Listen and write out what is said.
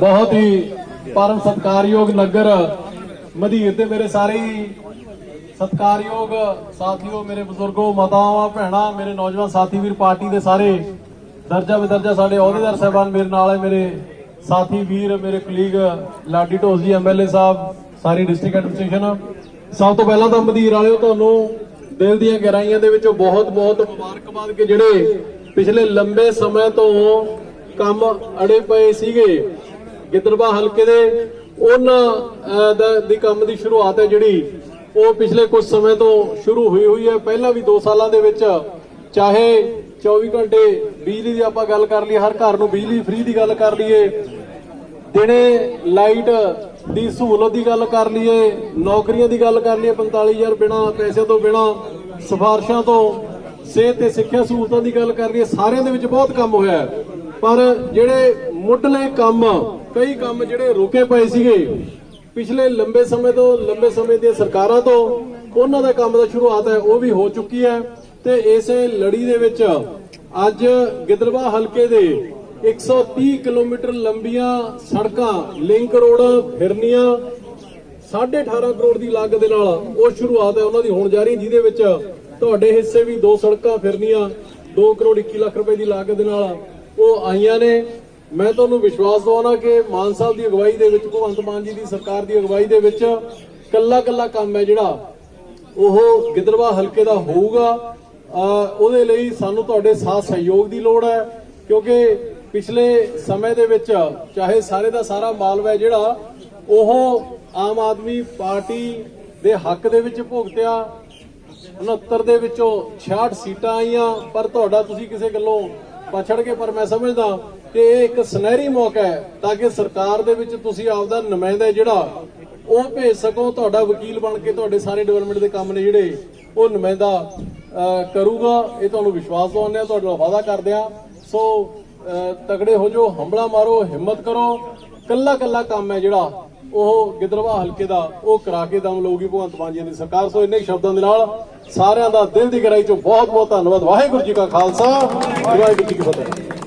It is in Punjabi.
ਬਹੁਤ ਹੀ ਪਰਮ ਸਤਕਾਰਯੋਗ ਨਗਰ ਮਧੀਰ ਦੇ ਮੇਰੇ ਸਾਰੇ ਹੀ ਸਤਕਾਰਯੋਗ ਸਾਥੀਓ, ਮੇਰੇ ਬਜ਼ੁਰਗੋ, ਮਾਤਾਵਾਂ, ਭੈਣਾਂ, ਮੇਰੇ ਨੌਜਵਾਨ ਸਾਥੀ ਵੀਰ ਪਾਰਟੀ ਦੇ ਸਾਰੇ ਦਰਜਾ ਬਦਰਜਾ ਸਾਡੇ ਅਹੁਦੇਦਾਰ ਸਾਹਿਬਾਨ ਮੇਰੇ ਨਾਲ ਹੈ, ਮੇਰੇ ਸਾਥੀ ਵੀਰ, ਮੇਰੇ ਕੁਲੀਗ ਲਾਡੀ ਢੋਸ ਜੀ ਐਮਐਲਏ ਸਾਹਿਬ, ਸਾਰੀ ਡਿਸਟ੍ਰਿਕਟ ਐਡਮਿਨਿਸਟ੍ਰੇਸ਼ਨ ਸਭ ਤੋਂ ਪਹਿਲਾਂ ਤਾਂ ਮਧੀਰ ਵਾਲਿਓ, ਤੁਹਾਨੂੰ ਦਿਲ ਦੀਆਂ ਗਹਿਰਾਈਆਂ ਦੇ ਵਿੱਚੋਂ ਬਹੁਤ ਬਹੁਤ ਮੁਬਾਰਕਬਾਦ ਕਿ ਜਿਹੜੇ ਪਿਛਲੇ ਲੰਬੇ ਸਮੇਂ ਤੋਂ ਕੰਮ ਅੜੇ ਪਏ ਸੀਗੇ। ਗਿੱਦੜਬਾ ਹਲਕੇ ਦੇ ਉਹਨਾਂ ਦੀ ਕੰਮ ਦੀ ਸ਼ੁਰੂਆਤ ਹੈ ਜਿਹੜੀ ਉਹ ਪਿਛਲੇ ਕੁਝ ਸਮੇਂ ਤੋਂ ਸ਼ੁਰੂ ਹੋਈ ਹੋਈ ਹੈ ਪਹਿਲਾਂ ਵੀ 2 ਸਾਲਾਂ ਦੇ ਵਿੱਚ ਚਾਹੇ 24 ਘੰਟੇ ਬਿਜਲੀ ਦੀ ਆਪਾਂ ਗੱਲ ਕਰ ਲਈਏ, ਹਰ ਘਰ ਨੂੰ ਬਿਜਲੀ ਫ੍ਰੀ ਦੀ ਗੱਲ ਕਰ ਲਈਏ, ਦਿਨੇ ਲਾਈਟ ਦੀ ਸਹੂਲਤ ਦੀ ਗੱਲ ਕਰ ਲਈਏ, ਨੌਕਰੀਆਂ ਦੀ ਗੱਲ ਕਰ ਲਈਏ 45000 ਬਿਨਾ ਪੈਸੇ ਤੋਂ ਬਿਨਾ, ਸਿਫਾਰਸ਼ਾਂ ਤੋਂ, ਸਿਹਤ ਤੇ ਸਿੱਖਿਆ ਸਹੂਲਤਾਂ ਦੀ ਗੱਲ ਕਰ ਲਈਏ, ਸਾਰਿਆਂ ਦੇ ਵਿੱਚ ਬਹੁਤ ਕੰਮ ਹੋਇਆ ਹੈ। ਪਰ ਜਿਹੜੇ ਮੁੱਢਲੇ ਕੰਮ ਕਈ ਕੰਮ ਜਿਹੜੇ ਰੁਕੇ ਪਏ ਸੀਗੇ, ਪਿਛਲੇ ਲੰਬੇ ਸਮੇਂ ਤੋਂ, ਲੰਬੇ ਸਮੇਂ ਦੀਆਂ ਸਰਕਾਰਾਂ ਤੋਂ, ਉਹਨਾਂ ਦਾ ਕੰਮ ਦਾ ਸ਼ੁਰੂਆਤ ਹੈ, ਉਹ ਵੀ ਹੋ ਚੁੱਕੀ ਹੈ। ਤੇ ਇਸੇ ਲੜੀ ਦੇ ਵਿੱਚ ਅੱਜ ਗਿੱਦੜਵਾ ਹਲਕੇ ਦੇ 130 ਕਿਲੋਮੀਟਰ ਲੰਬੀਆਂ ਸੜਕਾਂ, ਲਿੰਕ ਰੋਡ, ਫਿਰਨੀਆਂ 18.5 ਕਰੋੜ ਦੀ ਲਾਗਤ ਦੇ ਨਾਲ ਉਹ ਸ਼ੁਰੂਆਤ ਹੈ, ਉਹਨਾਂ ਦੀ ਹੋਣ ਜਾ ਰਹੀ ਜਿਹਦੇ ਵਿੱਚ ਤੁਹਾਡੇ ਹਿੱਸੇ ਵੀ ਦੋ ਸੜਕਾਂ, ਫਿਰਨੀਆਂ 2 ਕਰੋੜ 21 ਲੱਖ ਰੁਪਏ ਦੀ ਲਾਗਤ ਦੇ ਨਾਲ ਉਹ ਆਈਆਂ ਨੇ। ਮੈਂ ਤੁਹਾਨੂੰ ਵਿਸ਼ਵਾਸ ਦਵਾਉਣਾ ਕਿ ਮਾਨ ਸਾਹਿਬ ਦੀ ਅਗਵਾਈ ਦੇ ਵਿੱਚ, ਭਗਵੰਤ ਮਾਨ ਜੀ ਦੀ ਸਰਕਾਰ ਦੀ ਅਗਵਾਈ ਦੇ ਵਿੱਚ ਕੱਲਾ ਕੱਲਾ ਕੰਮ ਹੈ ਜਿਹੜਾ। ਉਹ ਗਿੱਦੜਵਾ ਹਲਕੇ ਦਾ ਹੋਊਗਾ। ਉਹਦੇ ਲਈ ਸਾਨੂੰ ਤੁਹਾਡੇ ਸਾਥ ਸਹਿਯੋਗ ਦੀ ਲੋੜ ਹੈ, ਕਿਉਂਕਿ ਪਿਛਲੇ ਸਮੇਂ ਦੇ ਵਿੱਚ ਚਾਹੇ ਸਾਰੇ ਦਾ ਸਾਰਾ ਮਾਲਵਾ ਹੈ ਜਿਹੜਾ, ਉਹ ਆਮ ਆਦਮੀ ਪਾਰਟੀ ਦੇ ਹੱਕ ਦੇ ਵਿੱਚ ਭੁਗਤਿਆ। 69 ਦੇ ਵਿੱਚੋਂ 66 ਸੀਟਾਂ ਆਈਆਂ, ਪਰ ਤੁਹਾਡਾ ਤੁਸੀਂ ਕਿਸੇ ਗੱਲੋਂ ਪਛੜ ਕੇ ਪਰ ਮੈਂ ਸਮਝਦਾ ਕਿ ਇਹ ਇੱਕ ਸੁਨਹਿਰੀ ਮੌਕਾ ਹੈ ਤਾਂ ਕਿ ਸਰਕਾਰ ਦੇ ਵਿੱਚ ਤੁਸੀਂ ਆਪਦਾ ਨੁਮਾਇੰਦਾ ਜਿਹੜਾ ਉਹ ਭੇਜ ਸਕੋ ਤੁਹਾਡਾ ਵਕੀਲ ਬਣ ਕੇ ਤੁਹਾਡੇ ਸਾਰੇ ਡਿਵੈਲਪਮੈਂਟ ਦੇ ਕੰਮ ਨੇ ਜਿਹੜੇ ਉਹ ਨੁਮਾਇੰਦਾ ਕਰੂਗਾ। ਇਹ ਤੁਹਾਨੂੰ ਵਿਸ਼ਵਾਸ ਦਵਾਉਂਦੇ ਆ ਤੁਹਾਡੇ ਵਾਅਦਾ ਕਰਦੇ ਆ ਸੋ ਅਹ, ਤਗੜੇ ਹੋ ਜਾਓ ਹੰਬਲਾ ਮਾਰੋ ਹਿੰਮਤ ਕਰੋ। ਕੱਲਾ ਕੱਲਾ ਕੰਮ ਹੈ ਜਿਹੜਾ ਉਹ ਗਿੱਦੜਵਾ ਹਲਕੇ ਦਾ, ਉਹ ਕਰਾ ਕੇ ਦਮ ਲਊਗੀ ਭਗਵੰਤ ਮਾਨ ਜੀ ਦੀ ਸਰਕਾਰ। ਸੋ ਇੰਨੇ ਸ਼ਬਦਾਂ ਦੇ ਨਾਲ ਸਾਰਿਆਂ ਦਾ ਦਿਲ ਦੀ ਗਹਿਰਾਈ ਚੋਂ ਬਹੁਤ ਬਹੁਤ ਧੰਨਵਾਦ। ਵਾਹਿਗੁਰੂ ਜੀ ਕਾ ਖਾਲਸਾ, ਵਾਹਿਗੁਰੂ ਜੀ ਕੀ ਫਤਿਹ।